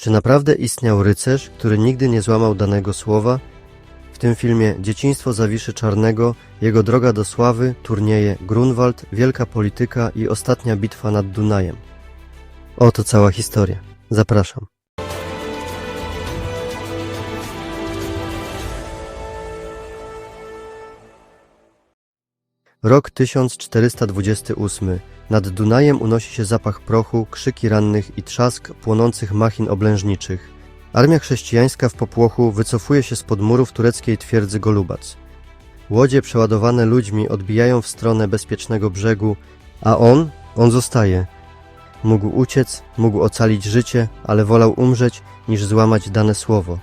Czy naprawdę istniał rycerz, który nigdy nie złamał danego słowa? W tym filmie Dzieciństwo Zawiszy Czarnego, Jego droga do sławy, turnieje Grunwald, Wielka Polityka i Ostatnia bitwa nad Dunajem. Oto cała historia. Zapraszam. Rok 1428. Nad Dunajem unosi się zapach prochu, krzyki rannych i trzask płonących machin oblężniczych. Armia chrześcijańska w popłochu wycofuje się spod murów tureckiej twierdzy Golubac. Łodzie przeładowane ludźmi odbijają w stronę bezpiecznego brzegu, a on, on zostaje. Mógł uciec, mógł ocalić życie, ale wolał umrzeć, niż złamać dane słowo.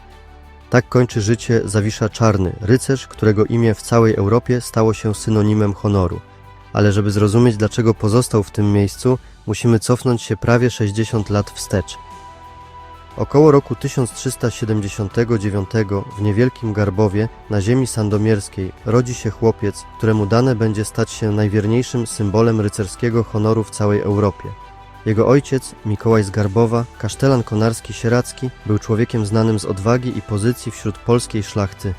Tak kończy życie Zawisza Czarny, rycerz, którego imię w całej Europie stało się synonimem honoru. Ale żeby zrozumieć, dlaczego pozostał w tym miejscu, musimy cofnąć się prawie 60 lat wstecz. Około roku 1379 w niewielkim Garbowie na ziemi sandomierskiej rodzi się chłopiec, któremu dane będzie stać się najwierniejszym symbolem rycerskiego honoru w całej Europie. Jego ojciec, Mikołaj z Garbowa, kasztelan konarski-sieracki, był człowiekiem znanym z odwagi i pozycji wśród polskiej szlachty.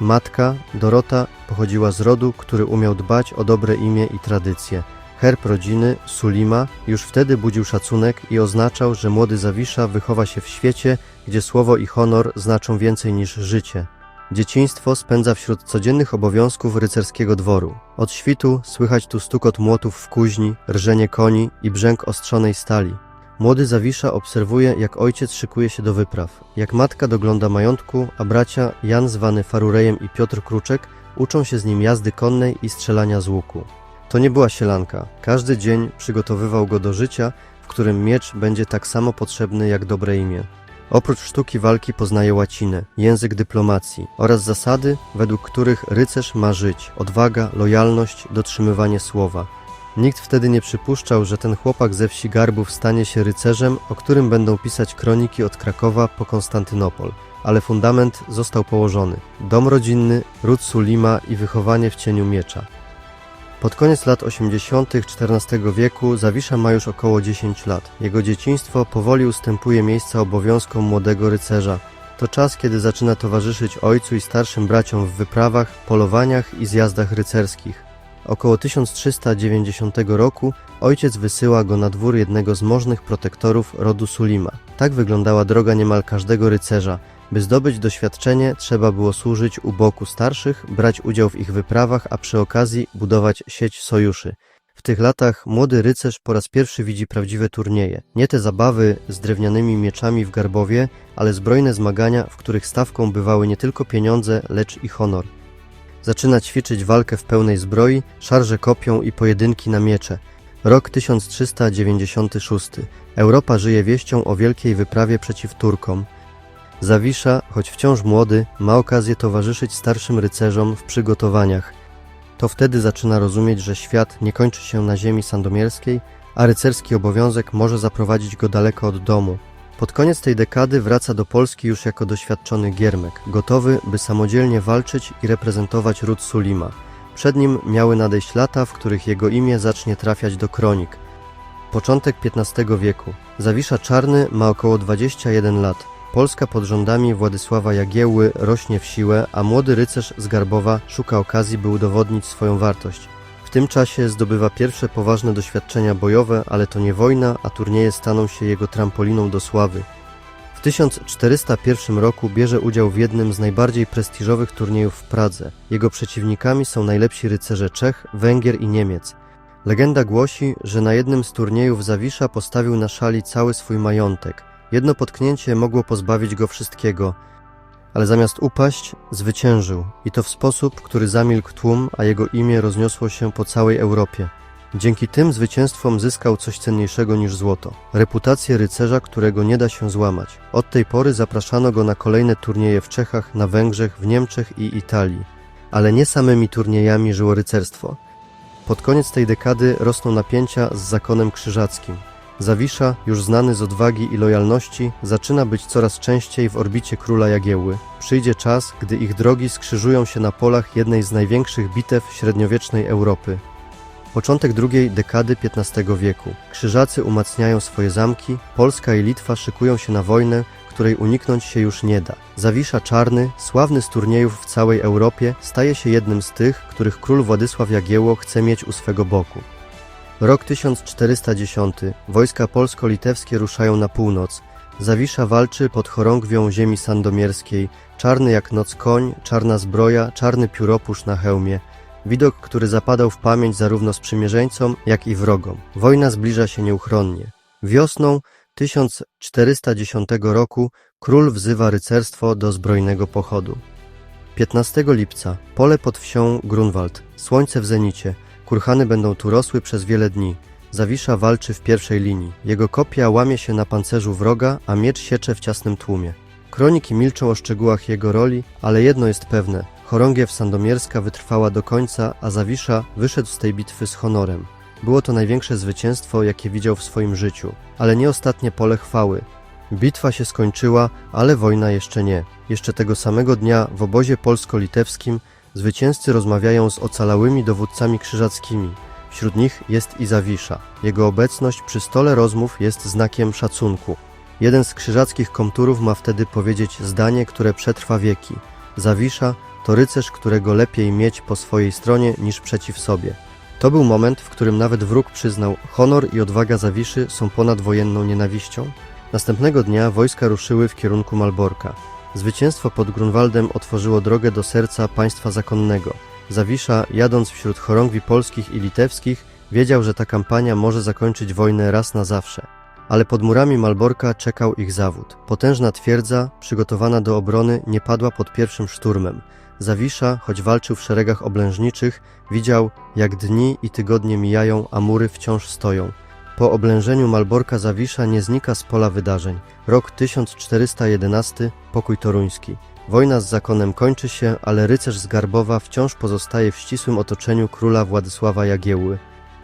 Matka, Dorota, pochodziła z rodu, który umiał dbać o dobre imię i tradycje. Herb rodziny, Sulima, już wtedy budził szacunek i oznaczał, że młody Zawisza wychowa się w świecie, gdzie słowo i honor znaczą więcej niż życie. Dzieciństwo spędza wśród codziennych obowiązków rycerskiego dworu. Od świtu słychać tu stukot młotów w kuźni, rżenie koni i brzęk ostrzonej stali. Młody Zawisza obserwuje, jak ojciec szykuje się do wypraw, jak matka dogląda majątku, a bracia Jan zwany Farurejem i Piotr Kruczek uczą się z nim jazdy konnej i strzelania z łuku. To nie była sielanka. Każdy dzień przygotowywał go do życia, w którym miecz będzie tak samo potrzebny jak dobre imię. Oprócz sztuki walki poznaje łacinę, język dyplomacji oraz zasady, według których rycerz ma żyć odwaga, lojalność, dotrzymywanie słowa. Nikt wtedy nie przypuszczał, że ten chłopak ze wsi Garbów stanie się rycerzem, o którym będą pisać kroniki od Krakowa po Konstantynopol. Ale fundament został położony. Dom rodzinny, ród Sulima i wychowanie w cieniu miecza. Pod koniec lat 80. XIV wieku Zawisza ma już około 10 lat. Jego dzieciństwo powoli ustępuje miejsca obowiązkom młodego rycerza. To czas, kiedy zaczyna towarzyszyć ojcu i starszym braciom w wyprawach, polowaniach i zjazdach rycerskich. Około 1390 roku ojciec wysyła go na dwór jednego z możnych protektorów rodu Sulima. Tak wyglądała droga niemal każdego rycerza. By zdobyć doświadczenie, trzeba było służyć u boku starszych, brać udział w ich wyprawach, a przy okazji budować sieć sojuszy. W tych latach młody rycerz po raz pierwszy widzi prawdziwe turnieje. Nie te zabawy z drewnianymi mieczami w garbowie, ale zbrojne zmagania, w których stawką bywały nie tylko pieniądze, lecz i honor. Zaczyna ćwiczyć walkę w pełnej zbroi, szarże kopią i pojedynki na miecze. Rok 1396. Europa żyje wieścią o wielkiej wyprawie przeciw Turkom. Zawisza, choć wciąż młody, ma okazję towarzyszyć starszym rycerzom w przygotowaniach. To wtedy zaczyna rozumieć, że świat nie kończy się na ziemi sandomierskiej, a rycerski obowiązek może zaprowadzić go daleko od domu. Pod koniec tej dekady wraca do Polski już jako doświadczony giermek, gotowy, by samodzielnie walczyć i reprezentować ród Sulima. Przed nim miały nadejść lata, w których jego imię zacznie trafiać do kronik. Początek XV wieku. Zawisza Czarny ma około 21 lat. Polska pod rządami Władysława Jagiełły rośnie w siłę, a młody rycerz z Garbowa szuka okazji, by udowodnić swoją wartość. W tym czasie zdobywa pierwsze poważne doświadczenia bojowe, ale to nie wojna, a turnieje staną się jego trampoliną do sławy. W 1401 roku bierze udział w jednym z najbardziej prestiżowych turniejów w Pradze. Jego przeciwnikami są najlepsi rycerze Czech, Węgier i Niemiec. Legenda głosi, że na jednym z turniejów Zawisza postawił na szali cały swój majątek. Jedno potknięcie mogło pozbawić go wszystkiego, ale zamiast upaść, zwyciężył i to w sposób, który zamilkł tłum, a jego imię rozniosło się po całej Europie. Dzięki tym zwycięstwom zyskał coś cenniejszego niż złoto reputację rycerza, którego nie da się złamać. Od tej pory zapraszano go na kolejne turnieje w Czechach, na Węgrzech, w Niemczech i Italii. Ale nie samymi turniejami żyło rycerstwo. Pod koniec tej dekady rosną napięcia z zakonem krzyżackim. Zawisza, już znany z odwagi i lojalności, zaczyna być coraz częściej w orbicie króla Jagiełły. Przyjdzie czas, gdy ich drogi skrzyżują się na polach jednej z największych bitew średniowiecznej Europy. Początek drugiej dekady XV wieku. Krzyżacy umacniają swoje zamki, Polska i Litwa szykują się na wojnę, której uniknąć się już nie da. Zawisza Czarny, sławny z turniejów w całej Europie, staje się jednym z tych, których król Władysław Jagiełło chce mieć u swego boku. Rok 1410. Wojska polsko-litewskie ruszają na północ. Zawisza walczy pod chorągwią ziemi sandomierskiej. Czarny jak noc koń, czarna zbroja, czarny pióropusz na hełmie. Widok, który zapadał w pamięć zarówno sprzymierzeńcom, jak i wrogom. Wojna zbliża się nieuchronnie. Wiosną 1410 roku król wzywa rycerstwo do zbrojnego pochodu. 15 lipca pole pod wsią Grunwald, słońce w zenicie, kurhany będą tu rosły przez wiele dni. Zawisza walczy w pierwszej linii. Jego kopia łamie się na pancerzu wroga, a miecz siecze w ciasnym tłumie. Kroniki milczą o szczegółach jego roli, ale jedno jest pewne. Chorągiew Sandomierska wytrwała do końca, a Zawisza wyszedł z tej bitwy z honorem. Było to największe zwycięstwo, jakie widział w swoim życiu, ale nie ostatnie pole chwały. Bitwa się skończyła, ale wojna jeszcze nie. Jeszcze tego samego dnia w obozie polsko-litewskim zwycięzcy rozmawiają z ocalałymi dowódcami krzyżackimi. Wśród nich jest i Zawisza. Jego obecność przy stole rozmów jest znakiem szacunku. Jeden z krzyżackich komturów ma wtedy powiedzieć zdanie, które przetrwa wieki. Zawisza to rycerz, którego lepiej mieć po swojej stronie niż przeciw sobie. To był moment, w którym nawet wróg przyznał, honor i odwaga Zawiszy są ponad wojenną nienawiścią. Następnego dnia wojska ruszyły w kierunku Malborka. Zwycięstwo pod Grunwaldem otworzyło drogę do serca państwa zakonnego. Zawisza, jadąc wśród chorągwi polskich i litewskich, wiedział, że ta kampania może zakończyć wojnę raz na zawsze. Ale pod murami Malborka czekał ich zawód. Potężna twierdza, przygotowana do obrony, nie padła pod pierwszym szturmem. Zawisza, choć walczył w szeregach oblężniczych, widział, jak dni i tygodnie mijają, a mury wciąż stoją. Po oblężeniu Malborka Zawisza nie znika z pola wydarzeń. Rok 1411, pokój toruński. Wojna z zakonem kończy się, ale rycerz z Garbowa wciąż pozostaje w ścisłym otoczeniu króla Władysława Jagiełły.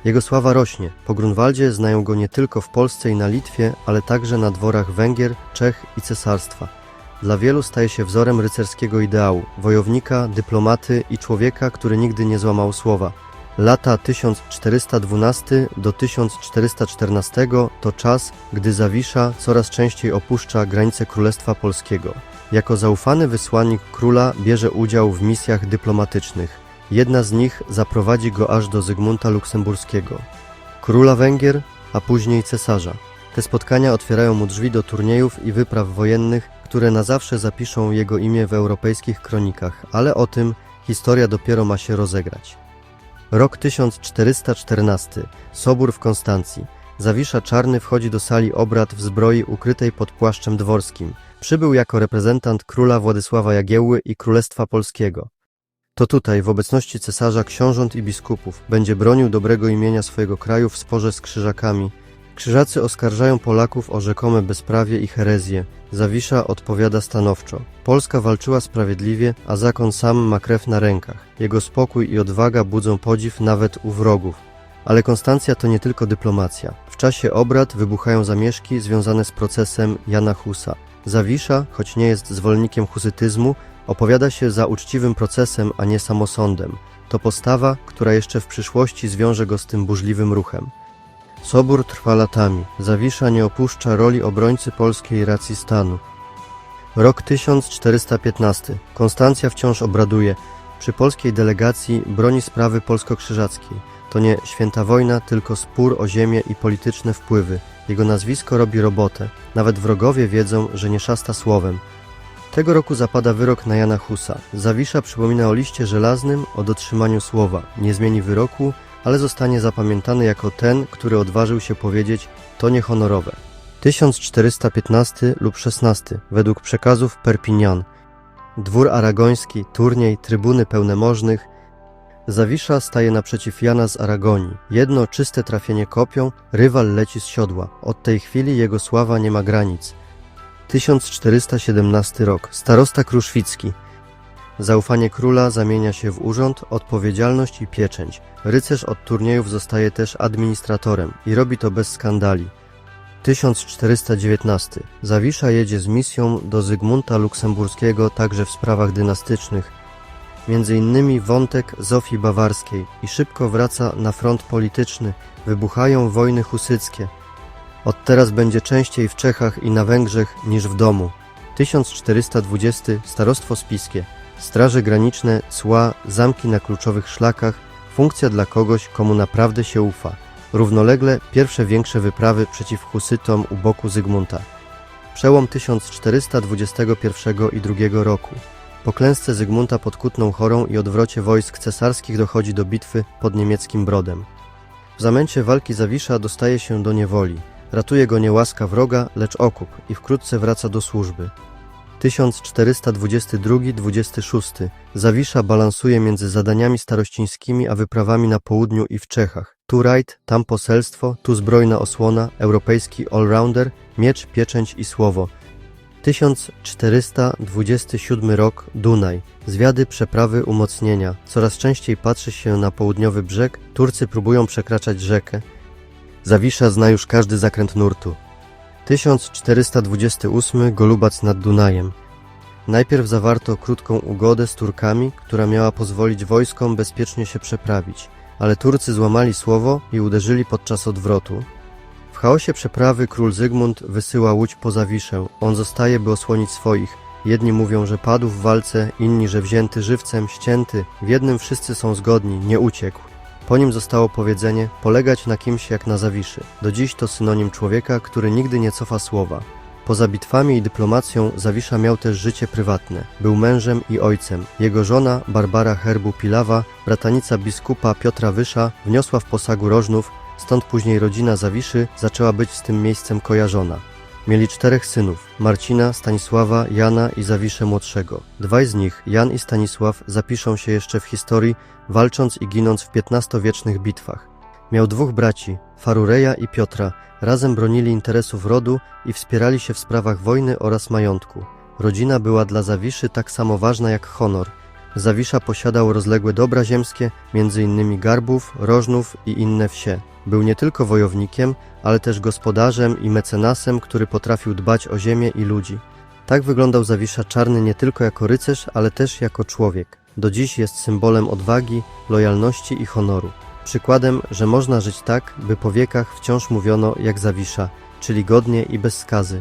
Jego sława rośnie. Po Grunwaldzie znają go nie tylko w Polsce i na Litwie, ale także na dworach Węgier, Czech i cesarstwa. Dla wielu staje się wzorem rycerskiego ideału, wojownika, dyplomaty i człowieka, który nigdy nie złamał słowa. Lata 1412 do 1414 to czas, gdy Zawisza coraz częściej opuszcza granice Królestwa Polskiego. Jako zaufany wysłannik króla bierze udział w misjach dyplomatycznych. Jedna z nich zaprowadzi go aż do Zygmunta Luksemburskiego, króla Węgier, a później cesarza. Te spotkania otwierają mu drzwi do turniejów i wypraw wojennych, które na zawsze zapiszą jego imię w europejskich kronikach, ale o tym historia dopiero ma się rozegrać. Rok 1414. Sobór w Konstancji. Zawisza Czarny wchodzi do sali obrad w zbroi ukrytej pod płaszczem dworskim. Przybył jako reprezentant króla Władysława Jagiełły i Królestwa Polskiego. To tutaj, w obecności cesarza, książąt i biskupów, będzie bronił dobrego imienia swojego kraju w sporze z krzyżakami. Krzyżacy oskarżają Polaków o rzekome bezprawie i herezję. Zawisza odpowiada stanowczo. Polska walczyła sprawiedliwie, a zakon sam ma krew na rękach. Jego spokój i odwaga budzą podziw nawet u wrogów. Ale Konstancja to nie tylko dyplomacja. W czasie obrad wybuchają zamieszki związane z procesem Jana Husa. Zawisza, choć nie jest zwolennikiem husytyzmu, opowiada się za uczciwym procesem, a nie samosądem. To postawa, która jeszcze w przyszłości zwiąże go z tym burzliwym ruchem. Sobór trwa latami. Zawisza nie opuszcza roli obrońcy polskiej racji stanu. Rok 1415. Konstancja wciąż obraduje. Przy polskiej delegacji broni sprawy polsko-krzyżackiej. To nie święta wojna, tylko spór o ziemię i polityczne wpływy. Jego nazwisko robi robotę. Nawet wrogowie wiedzą, że nie szasta słowem. Tego roku zapada wyrok na Jana Husa. Zawisza przypomina o liście żelaznym, o dotrzymaniu słowa. Nie zmieni wyroku, ale zostanie zapamiętany jako ten, który odważył się powiedzieć to niehonorowe. 1415 lub 16 według przekazów Perpignan. Dwór aragoński, turniej, trybuny pełne możnych. Zawisza staje naprzeciw Jana z Aragonii. Jedno czyste trafienie kopią, rywal leci z siodła. Od tej chwili jego sława nie ma granic. 1417 rok. Starosta Kruszwicki. Zaufanie króla zamienia się w urząd, odpowiedzialność i pieczęć. Rycerz od turniejów zostaje też administratorem i robi to bez skandali. 1419. Zawisza jedzie z misją do Zygmunta Luksemburskiego także w sprawach dynastycznych, między innymi wątek Zofii Bawarskiej i szybko wraca na front polityczny. Wybuchają wojny husyckie. Od teraz będzie częściej w Czechach i na Węgrzech niż w domu. 1420 Starostwo Spiskie. Straże graniczne, cła, zamki na kluczowych szlakach, funkcja dla kogoś, komu naprawdę się ufa. Równolegle pierwsze większe wyprawy przeciw husytom u boku Zygmunta. Przełom 1421 i II roku. Po klęsce Zygmunta pod Kutną Chorą i odwrocie wojsk cesarskich dochodzi do bitwy pod niemieckim Brodem. W zamęcie walki Zawisza dostaje się do niewoli. Ratuje go niełaska wroga, lecz okup i wkrótce wraca do służby. 1422-26 Zawisza balansuje między zadaniami starościńskimi a wyprawami na południu i w Czechach. Tu rajd, tam poselstwo, tu zbrojna osłona, europejski allrounder, miecz, pieczęć i słowo. 1427 rok Dunaj. Zwiady, przeprawy, umocnienia. Coraz częściej patrzy się na południowy brzeg. Turcy próbują przekraczać rzekę. Zawisza zna już każdy zakręt nurtu. 1428 Golubac nad Dunajem. Najpierw zawarto krótką ugodę z Turkami, która miała pozwolić wojskom bezpiecznie się przeprawić, ale Turcy złamali słowo i uderzyli podczas odwrotu. W chaosie przeprawy król Zygmunt wysyła łódź po Zawiszę. On zostaje, by osłonić swoich. Jedni mówią, że padł w walce, inni, że wzięty żywcem, ścięty. W jednym wszyscy są zgodni, nie uciekł. Po nim zostało powiedzenie polegać na kimś jak na Zawiszy. Do dziś to synonim człowieka, który nigdy nie cofa słowa. Poza bitwami i dyplomacją Zawisza miał też życie prywatne. Był mężem i ojcem. Jego żona, Barbara Herbu Pilawa, bratanica biskupa Piotra Wysza, wniosła w posagu Rożnów, stąd później rodzina Zawiszy zaczęła być z tym miejscem kojarzona. Mieli czterech synów: Marcina, Stanisława, Jana i Zawiszę młodszego. Dwaj z nich, Jan i Stanisław, zapiszą się jeszcze w historii, walcząc i ginąc w XV-wiecznych bitwach. Miał dwóch braci, Farureja i Piotra, razem bronili interesów rodu i wspierali się w sprawach wojny oraz majątku. Rodzina była dla Zawiszy tak samo ważna jak honor. Zawisza posiadał rozległe dobra ziemskie, m.in. Garbów, Rożnów i inne wsie. Był nie tylko wojownikiem, ale też gospodarzem i mecenasem, który potrafił dbać o ziemię i ludzi. Tak wyglądał Zawisza Czarny nie tylko jako rycerz, ale też jako człowiek. Do dziś jest symbolem odwagi, lojalności i honoru. Przykładem, że można żyć tak, by po wiekach wciąż mówiono jak Zawisza, czyli godnie i bez skazy.